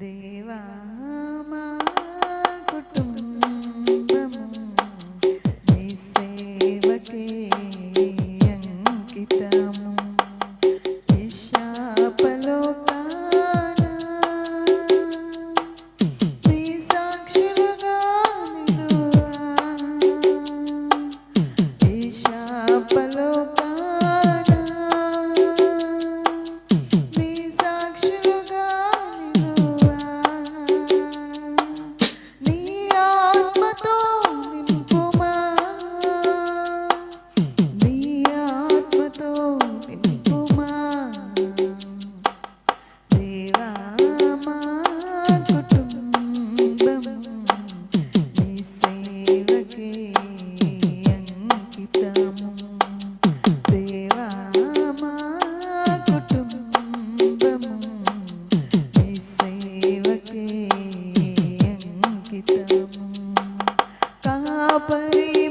对吧？परी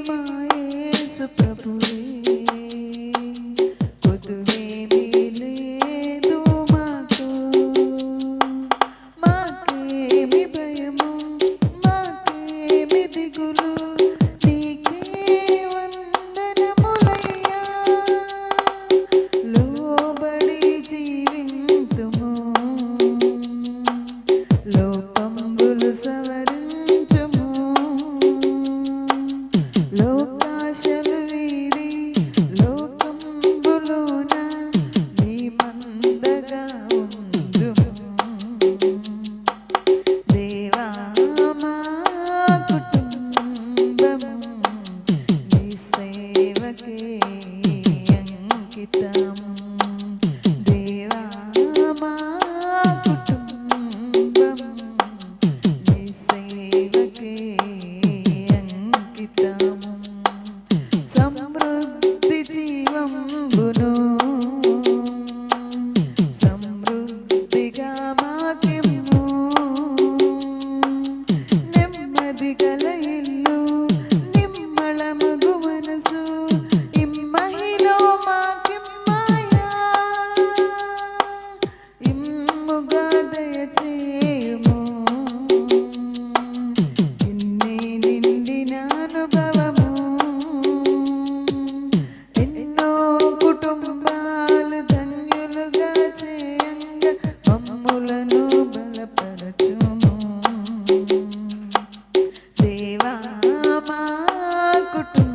सुप्रभु प्रभु అంకితం దేవా మా కుటుంబం నీ సేవకే అంకితం సమృద్ధి జీవం గును సమృద్ధిగా మాకిము నెమ్మదిగా குட்டு